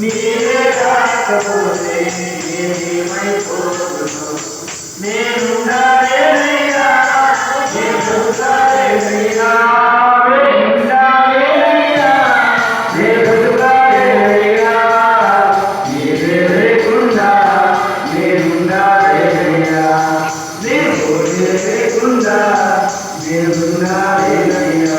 నీవే కాకపోతే ఏమైపోదు నేనున్నానేనైనా నేనున్నానేనైనా నేనున్నానేనైనా నేనున్నానేనైనా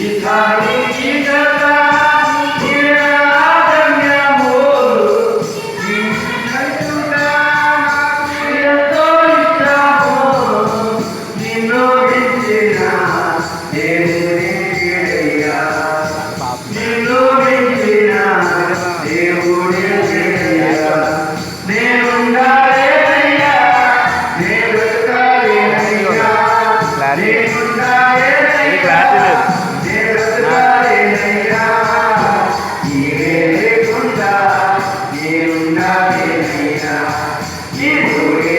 Italian Jesus. Jesús.